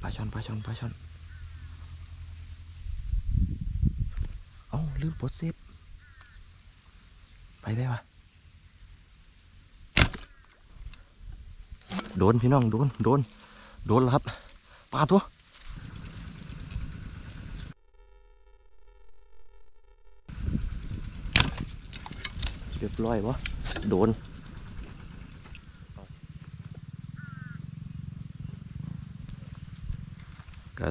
ปลาช่อนปลาช่อนปลาช่อนเอ้าลืมปลดเซฟไปได้ปะโดนพี่น้องโดนโดนโดนแล้วครับปลาตัวเรียบร้อยวะโดน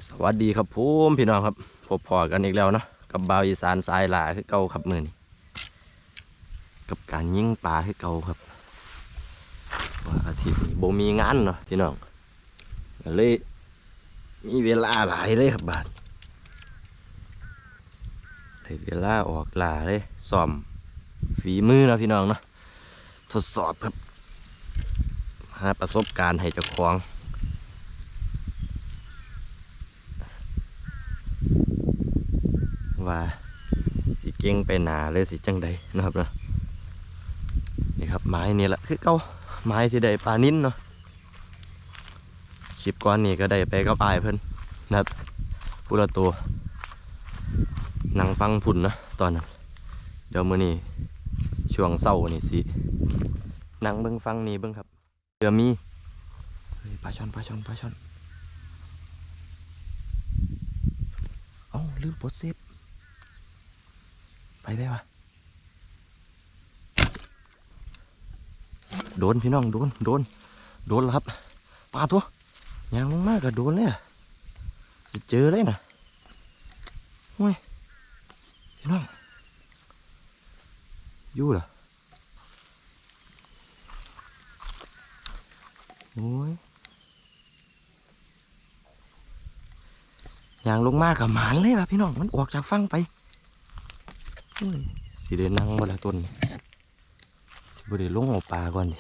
สวัสดีครับผมพี่น้องครับพบพอกันอีกแล้วเนาะกับบาวอีสานสายหลาคือเก่าครับมือนี้กับการยิงปลาคือเก่าครับว่าอาทิตย์นี้บ่มีงานเนาะพี่น้องก็เลยมีเวลาหลายเลยครับบาดได้เวลาออกลาเลยซ้อมฝีมือนะพี่น้องเนาะทดสอบครับหาประสบการณ์ให้เจ้าของ ว่า สิงไปหนาเลยสิจังใดนะครับเนาะนี่ครับไม้นี่แหละคือเก้าไม้ที่ได้ปลานิ้นเนาะคลิปก้อนนี้ก็ได้ไปกับอายเพิ่นนะครับผู้ละตัวนั่งฟังพุ่นนะตอนนั้นเดี๋ยวมือนี้ช่วงเศร้านี่สินั่งเบิ่งฟังนี่เบิ่งครับเรือมีปลาช่อนปลาช่อนปลาช่อนเอ้าลืมปลดเซฟ ไปได้ปะโดนพี่น้องโดนโดนโดนแล้วครับปลาตัวยางลงมากก็โดนเลยอะเจอเลยนะโอ้ยพี่น้องยู่เหรอโอ้ยยางลงมากกับหมานเลยว่ะพี่น้องมันออกจากฟังไป สิได้นั่งบ่ละต้นนี่สิบ่ได้ลงเอาปลาก่อนดิ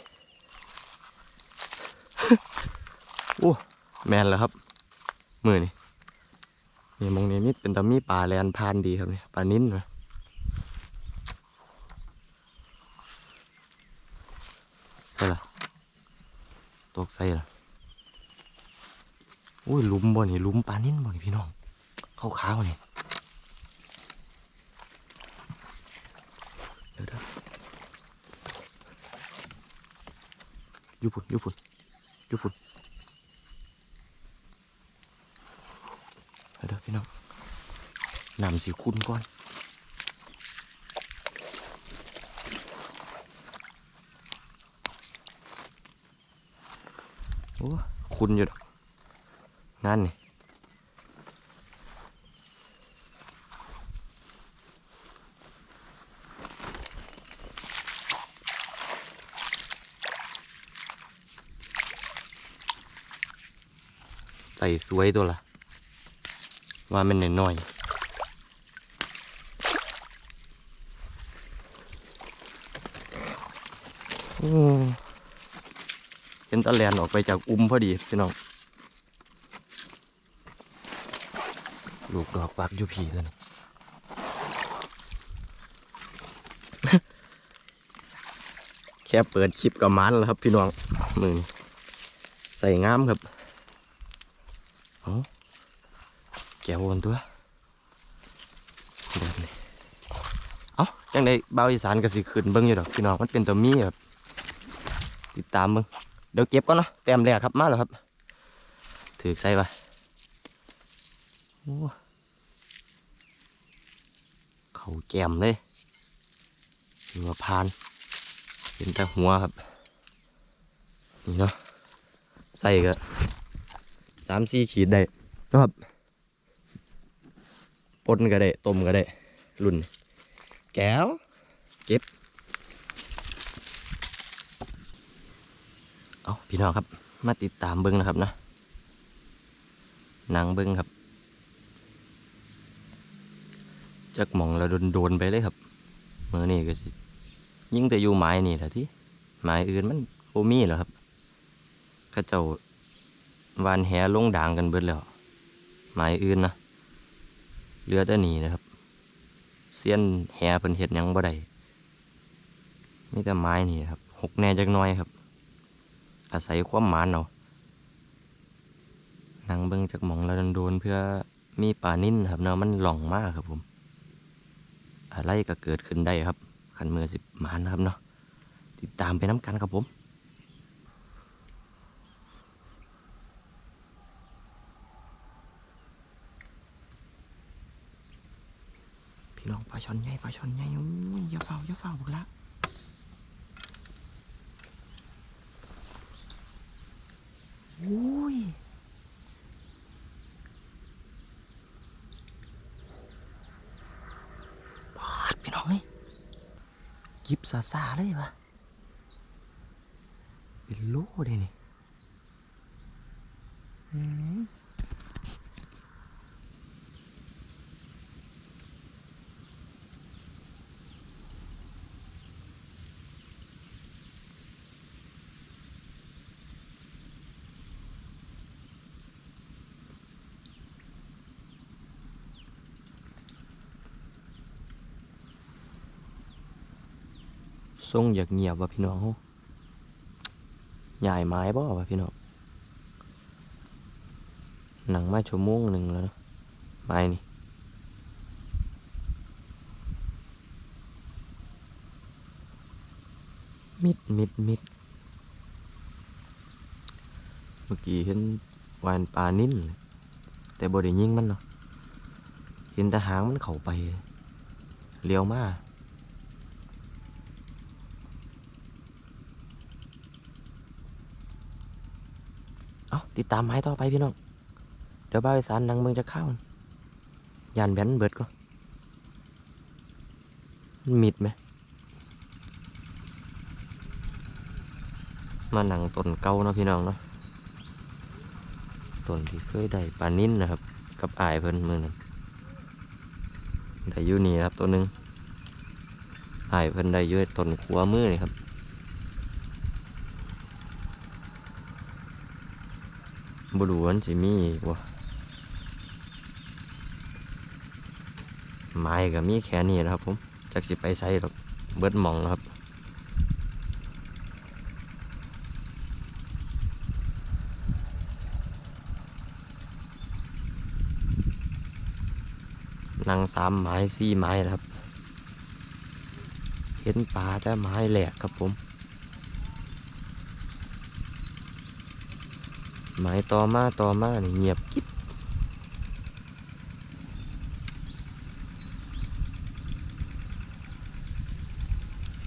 โอ้แมนแล้วครับ มือนี่นี่มองนี้มิเป็นตามีปลาแลนพานดีครับนี่ปลานิ้นนะใช่ละตกใส่ละโอ้ยลุมบ่นี่ลุมปลานิ้นบ่นี่พี่น้อง เข้าขาบ่นี่ เดี๋ยวเดี๋ยวอ ยูพุ่นอยูพุ่นอยูพุ่นเดี๋ยวเดี๋ยวพี่น้องนำสีคุณก่อนโอ้คุณอยู่ดอกนั่นนี่ ใส่สวยตัวละว่ามันหน้อยๆโอ้เป็นตะแลนออกไปจากอุ้มพอดีพี่น้อง ลูกดอกปักอยู่ผีเลยนะแค่เปิดคลิปกับมันแล้วครับพี่น้องมือใส่งามครับ เอแก้วนตัวแบบนี้เอาจังไดเบาอีสานก็สิขึ้นเบิ้งอยู่ดอกพี่น้องมันเป็นตัวมีแบบติดตามเบิ้งเดี๋ยวเก็บก่อนเนาะแต้มแรกครับมาแล้วครับ ถือใส่ไปโอ้เขาแกมเลยหัวพาน เป็นแต่หัวครับ นี่เนาะใส่ก็ สามสี่ขีดได้นะครับปนก็ได้ต้มก็ได้รุ่น แก้ว เก็บ เอาพี่น้องครับ มาติดตามเบิ้งนะครับนะนางเบิ้งครับจักหมองเราโดนโดนๆไปเลยครับมือนี่ก็สิยิ่งแต่อยู่ไม้นี่แหละที่ไม้อื่นมันโบมีเหรอครับข้าเจ้า วานแหลงด่างกันเบิดแล้ว หมายอื่นนะเรือแต่หนีนะครับ เสี้ยนแหเพิ่นเห็ดยังบ่ได้นี่แต่ไม้นี่ครับหกแน่จักน้อยครับ อาศัยความหมานเอานังเบิ่งจากหมองเราโดนเพื่อมีปลานิ่นครับเนาะมันหล่องมากครับผม อะไรก็เกิดขึ้นได้ครับ ขันมือสิบมานนะครับเนาะติดตามไปน้ำกันครับผม พี่น้องปลาช่อนใหญ่ปลาช่อนใหญ่โอ้ยอย่าเฝ้าอย่าเฝ้าบุกละโอ้ยปาดพี่น้องเอ้ยกิบซาซาเลยวะเป็นโลเลยนี่ ทรงอยากเงียบว่ะพี่น้องใหญ่ไม้บ่ว่ะพี่น้องหนังมาชั่วโมงหนึ่งแล้วเนะไม้นี่มิดมิดมิดเมื่อกี้เห็นวานปลานิ่นแต่บ่ได้ยิงมันเนาะเห็นแต่หางมันเข้าไปเลี้ยวมา เอาติดตามไม้ต่อไปพี่น้อง เดี๋ยวบ้าวอีสานนังเมืองจะเข้ายันแบนเบิดก็มิดไหมมาหนังต้นเก่าเนาะพี่น้องเนาะต้นที่เคยได้ปลานิ่นนะครับ กับอายเพิ่นมือนั้นได้ยู่นี่ครับตัวหนึ่งอายเพิ่นได้ยืดต้นขัวมือนี่ครับ บรูมันสิมีอีกวะไม้ก็มีแค่นี้นะครับผมจากสิไปใส่หรอกเบิดมองแล้วครับนั่งสามไม้สี่ไม้นะครับ เห็นปลาแต่ไม้แหลกครับผม ไม้ต่อมาต่อมานี่เงียบกิ๊บ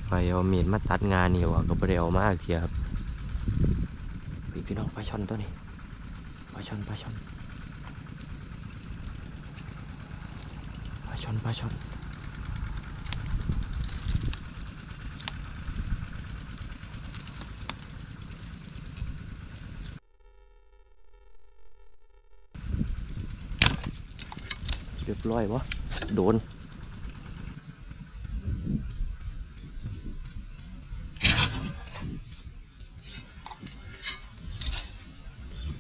ไปเอามีดมาตัดงานนี่ว่าก็บ่ได้เอามากเทียครับพี่พี่น้องปลาช่อนตัวนี้ปลาช่อนปลาช่อนปลาช่อนปลาช่อน บร้อยวะโดน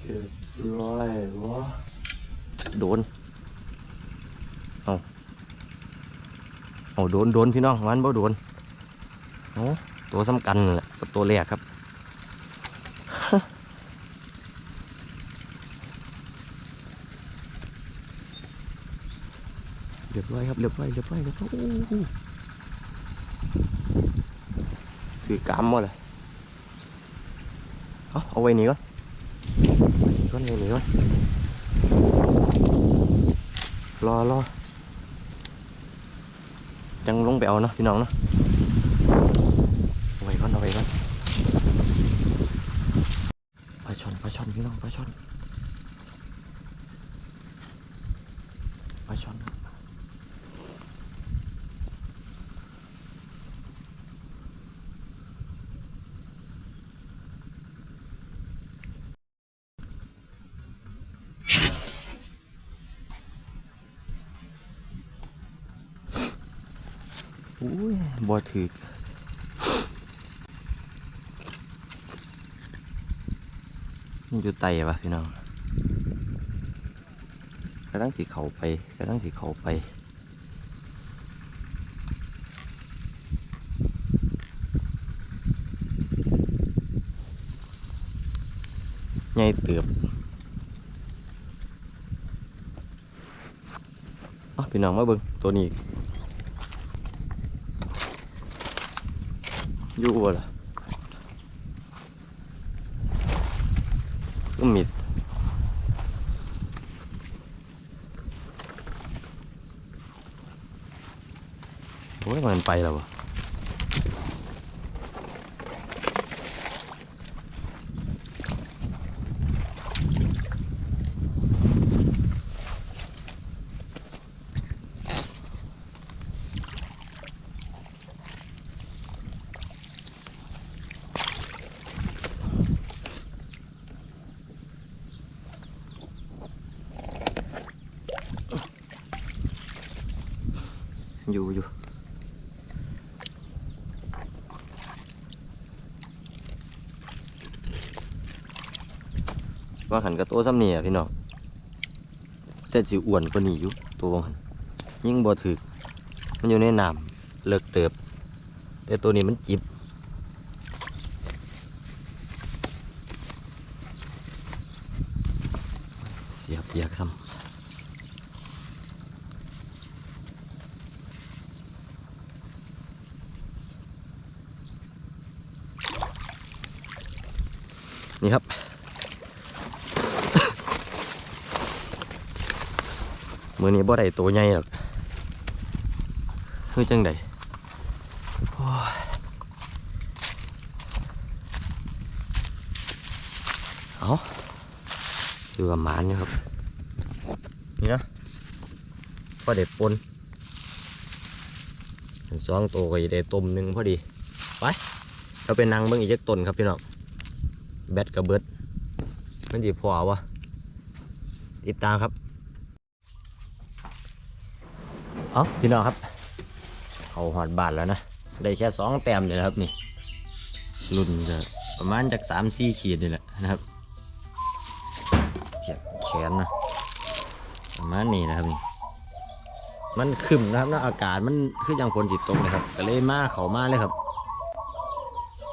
เรียบร้อยวะโดนเอาเอาโดนโดนพี่น้องมันบ่โดนโอ้ตัวสำคัญนั่นแหละกับตัวแรกครับ เรียบร้อยครับเรียบร้อยเรียบร้อยเรียบร้อยคือกำมาเลยเอาเอาไว้นี่ก่อนไว้นี่ก่อนไว้นี่ก่อนรอรอจังลงไปเอาเนาะพี่น้องเนาะเอาไว้ก่อนเอาไว้ก่อนปลาช่อนปลาช่อนพี่น้องปลาช่อน อุ้ยบ่ถือมันอยู่ไตปะพี่น้องกระตั้งสีเขาไปกระตั้งสีเขาไปไงเติบอ๋อพี่น้องมาเบิ้งตัวนี้ อยู่บ่ล่ะก็มิดโอ้ยมันไปแล้วว ว่าหันกับตัวซ้ำเนี่อะพี่น้องแต่สิอ้วนกว่านี้อยู่ตัวมันยิ่งบ่ถึก มันอยู่ในน้ำเลิกเติบ แต่ตัวนี้มันจิบเสียบเปียกซ้ำนี่ครับ มือนี้บ่ได้ตัวใหญ่หรอกเฮ้ยจังใดโอ้ยเอาอยู่กับหมานอยู่ครับ นี่นะพอเด็ดปนอันสองตัวก็จะได้ต้มหนึ่งพอดี ไปเราไปนั่งเบิ่งอีกจักต้นครับพี่น้อง แบตกับเบิดมันจีพอวะติดตามครับ เอาพี่น้องครับ เขาหอดบาทแล้วนะ ได้แค่สองแต้มเลยครับนี่รุ่นจะประมาณจากสามสี่ขีดนี่แหละนะครับเจ็บแขนนะประมาณนี้นะครับนี่มันขึ้นนะครับนะอากาศมันคืออย่างฝนจิตตกนะครับก็เลยมาเขามาเลยครับ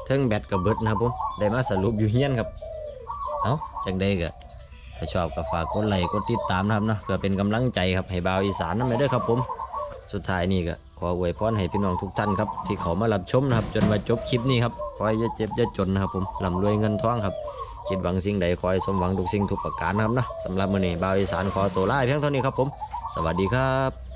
เทิงแบตกับเบิดนะครับผมได้มาสรุปอยู่เฮียนครับเอาจังได้ก็ถ้าชอบก็ฝากกดไลค์กดติดตามนะครับเนาะเพื่อเป็นกำลังใจครับให้บ่าวอีสานนั่นไปด้วยครับผม สุดท้ายนี่ก็ขออวยพรให้พี่น้องทุกท่านครับที่เขามารับชมนะครับ จนมาจบคลิปนี้ครับขอให้อย่าเจ็บอย่าจนนะครับผมร่ำรวยเงินทองครับคิดหวังสิ่งใดคอยสมหวังทุกสิ่งทุกประการนะครับนะสำหรับมื้อนี้บ่าวอีสานขอตัวลาเพียงเท่านี้ครับผม สวัสดีครับ